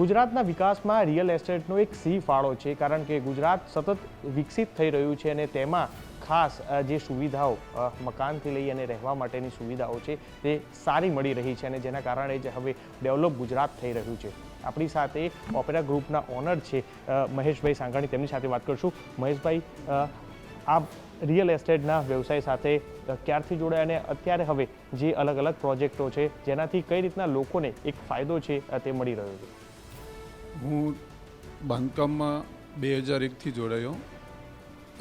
ગુજરાતના વિકાસમાં રિયલ એસ્ટેટનો એક સી ફાળો છે, કારણ કે ગુજરાત સતત વિકસિત થઈ રહ્યું છે અને તેમાં ખાસ જે સુવિધાઓ મકાનથી લઈ અને રહેવા માટેની સુવિધાઓ છે, તે સારી મળી રહી છે અને જેના કારણે જ હવે ડેવલપ ગુજરાત થઈ રહ્યું છે. આપણી સાથે ઓપેરા ગ્રુપના ઓનર છે મહેશભાઈ સાંઘાણી તેમની સાથે વાત કરશું. મહેશભાઈ આ રિયલ એસ્ટેટના વ્યવસાય સાથે ક્યારથી જોડાયા અને અત્યારે હવે જે અલગ અલગ પ્રોજેક્ટો છે, જેનાથી કઈ રીતના લોકોને એક ફાયદો છે તે મળી રહ્યો છે? હું બાંધકામમાં બે હજાર એકથી જોડાયો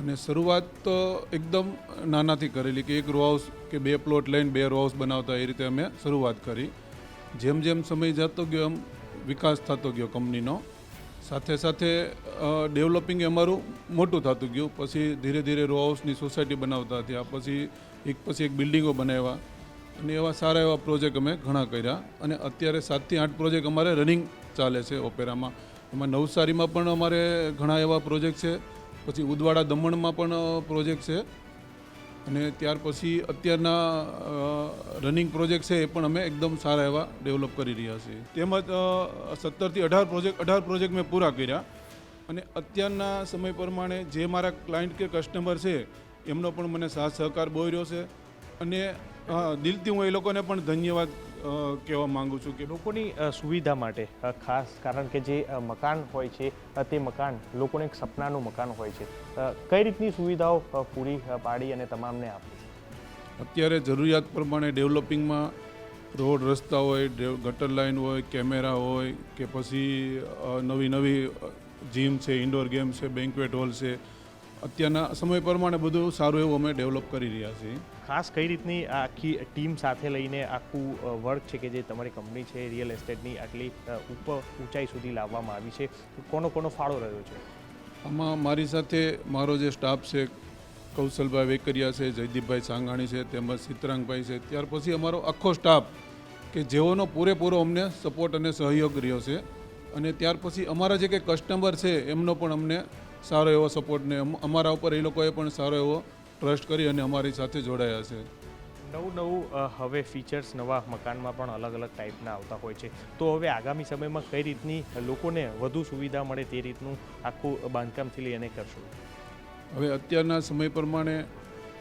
અને શરૂઆત તો એકદમ નાનાથી કરેલી કે એક રો હાઉસ કે બે પ્લોટ લઈને બે રો હાઉસ બનાવતા એ રીતે અમે શરૂઆત કરી. જેમ જેમ સમય જતો ગયો એમ વિકાસ થતો ગયો કંપનીનો. સાથે સાથે ડેવલપિંગ અમારું મોટું થતું ગયું. પછી ધીરે ધીરે રો હાઉસની સોસાયટી બનાવતા થયા. પછી એક પછી એક બિલ્ડિંગો બનાવ્યા. અને એવા સારા એવા પ્રોજેક્ટ અમે ઘણા કર્યા. અને અત્યારે સાતથી આઠ પ્રોજેક્ટ અમારે રનિંગ ચાલે છે ઓપેરામાં. એમાં નવસારીમાં પણ અમારે ઘણા એવા પ્રોજેક્ટ છે. પછી ઉદવાડા દમણમાં પણ પ્રોજેક્ટ છે. અને ત્યાર પછી અત્યારના રનિંગ પ્રોજેક્ટ છે એ પણ અમે એકદમ સારા એવા ડેવલપ કરી રહ્યા છીએ. તેમજ સત્તરથી અઢાર પ્રોજેક્ટ અઢાર પ્રોજેક્ટ મેં પૂરા કર્યા. અને અત્યારના સમય પ્રમાણે જે મારા ક્લાયન્ટ કે કસ્ટમર છે, એમનો પણ મને સાથ સહકાર બહુ રહ્યો છે. અને હા, દિલથી હું એ લોકોને પણ ધન્યવાદ કહેવા માંગુ છું કે લોકોની સુવિધા માટે ખાસ કારણ કે જે મકાન હોય છે તે મકાન લોકોને એક સપનાનું મકાન હોય છે. કઈ રીતની સુવિધાઓ પૂરી પાડી અને તમામને આપી? છે અત્યારે જરૂરિયાત પ્રમાણે ડેવલપિંગમાં રોડ રસ્તા હોય ગટર લાઇન હોય કેમેરા હોય કે પછી નવી નવી જીમ છે ઇન્ડોર ગેમ છે બેન્કવેટ હોલ છે અત્યારના સમય પ્રમાણે બધું સારું એવું અમે ડેવલપ કરી રહ્યા છીએ. ખાસ કઈ રીતની આખી ટીમ સાથે લઈને આખું વર્ક છે કે જે તમારી કંપની છે રિયલ એસ્ટેટની આટલી ઉપર ઊંચાઈ સુધી લાવવામાં આવી છે? કોનો કોનો ફાળો રહ્યો છે? આમાં મારી સાથે મારો જે સ્ટાફ છે કૌશલભાઈ વેકરિયા છે જયદીપભાઈ સાંગાણી છે તેમજ સિતરાંગભાઈ છે ત્યાર પછી અમારો આખો સ્ટાફ કે જેઓનો પૂરેપૂરો અમને સપોર્ટ અને સહયોગ રહ્યો છે. અને ત્યાર પછી અમારા જે કંઈ કસ્ટમર છે એમનો પણ અમને સારો એવો સપોર્ટ ને અમ- અમારા ઉપર એ લોકોએ પણ સારો એવો ટ્રસ્ટ કરી અને અમારી સાથે જોડાયા છે. નવું નવું હવે ફીચર્સ નવા મકાનમાં પણ અલગ અલગ ટાઈપના આવતા હોય છે. તો હવે આગામી સમયમાં કઈ રીતની લોકોને વધુ સુવિધા મળે તે રીતનું આખું બાંધકામથી લઈ અને કરશું? હવે અત્યારના સમય પ્રમાણે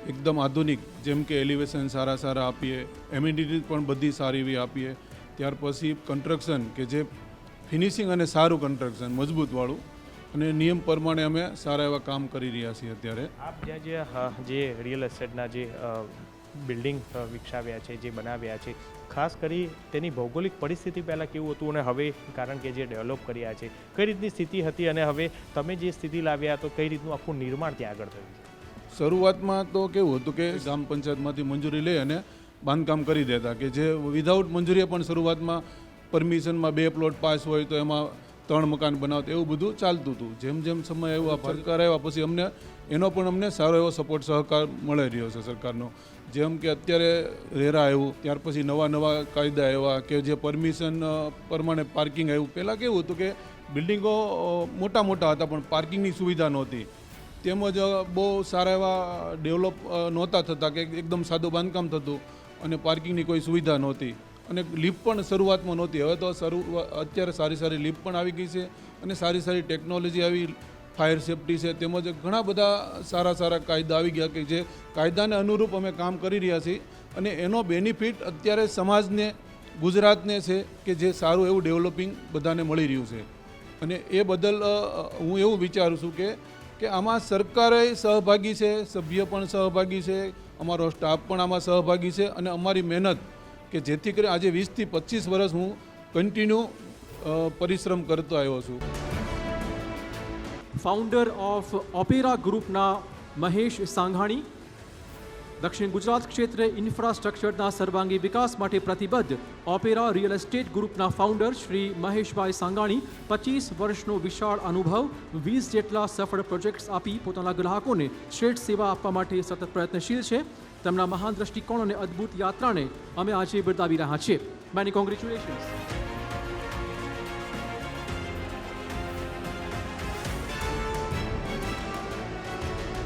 એકદમ આધુનિક જેમ કે એલિવેશન સારા સારા આપીએ એમ્યુનિટી પણ બધી સારી એવી આપીએ. ત્યાર પછી કન્સ્ટ્રક્શન કે જે ફિનિશિંગ અને સારું કન્સ્ટ્રક્શન મજબૂતવાળું અને નિયમ પ્રમાણે અમે સારા એવા કામ કરી રહ્યા છીએ અત્યારે. આપ જ્યાં જે જે રિયલ એસ્ટેટના જે બિલ્ડિંગ વિકસાવ્યા છે જે બનાવ્યા છે ખાસ કરી તેની ભૌગોલિક પરિસ્થિતિ પહેલાં કેવું હતું અને હવે કારણ કે જે ડેવલપ કર્યા છે કઈ રીતની સ્થિતિ હતી અને હવે તમે જે સ્થિતિ લાવ્યા તો કઈ રીતનું આખું નિર્માણ ત્યાં આગળ થયું શરૂઆતમાં તો કેવું હતું કે ગ્રામ પંચાયતમાંથી મંજૂરી લઈ અને બાંધકામ કરી દેતા કે જે વિધાઉટ મંજૂરીએ પણ શરૂઆતમાં પરમિશનમાં બે પ્લોટ પાસ હોય તો એમાં ત્રણ મકાન બનાવતા એવું બધું ચાલતું હતું. જેમ જેમ સમય આવ્યો સરકાર આવ્યા પછી અમને એનો પણ અમને સારો એવો સપોર્ટ સહકાર મળી રહ્યો છે સરકારનો. જેમ કે અત્યારે રેરા આવ્યું, ત્યાર પછી નવા નવા કાયદા આવ્યા કે જે પરમિશન પ્રમાણે પાર્કિંગ આવ્યું. પહેલાં કેવું હતું કે બિલ્ડિંગો મોટા મોટા હતા પણ પાર્કિંગની સુવિધા નહોતી. તેમજ બહુ સારા એવા ડેવલપ નહોતા થતા કે એકદમ સાદું બાંધકામ થતું અને પાર્કિંગની કોઈ સુવિધા નહોતી. અને લીપ પણ શરૂઆતમાં નહોતી. હવે તો શરૂ, અત્યારે સારી સારી લીપ પણ આવી ગઈ છે અને સારી સારી ટેકનોલોજી આવી, ફાયર સેફટી છે, તેમજ ઘણા બધા સારા સારા કાયદા આવી ગયા કે જે કાયદાને અનુરૂપ અમે કામ કરી રહ્યા છીએ. અને એનો બેનિફિટ અત્યારે સમાજને, ગુજરાતને છે કે જે સારું એવું ડેવલપિંગ બધાને મળી રહ્યું છે. અને એ બદલ હું એવું વિચારું છું કે કે આમાં સરકારે સહભાગી છે, સભ્ય પણ સહભાગી છે, અમારો સ્ટાફ પણ આમાં સહભાગી છે અને અમારી મહેનત કે જેથી કરી આજે વીસથી પચીસ વર્ષ હું કન્ટિન્યુ પરિશ્રમ કરતો આવ્યો છું. ફાઉન્ડર ઓફ ઓપેરા ગ્રુપના મહેશ સાંઘાણી, દક્ષિણ ગુજરાત ક્ષેત્રે ઇન્ફ્રાસ્ટ્રક્ચરના સર્વાંગી વિકાસ માટે પ્રતિબદ્ધ ઓપેરા રિયલ એસ્ટેટ ગ્રુપના ફાઉન્ડર શ્રી મહેશભાઈ સાંગાણી પચીસ વર્ષનો વિશાળ અનુભવ, વીસ જેટલા સફળ પ્રોજેક્ટ્સ આપી પોતાના ગ્રાહકોને શ્રેષ્ઠ સેવા આપવા માટે સતત પ્રયત્નશીલ છે. તેમના મહાન દ્રષ્ટિકોણ અને અદ્ભુત યાત્રાને અમે આજે બિરદાવી રહ્યા છીએ. Many congratulations.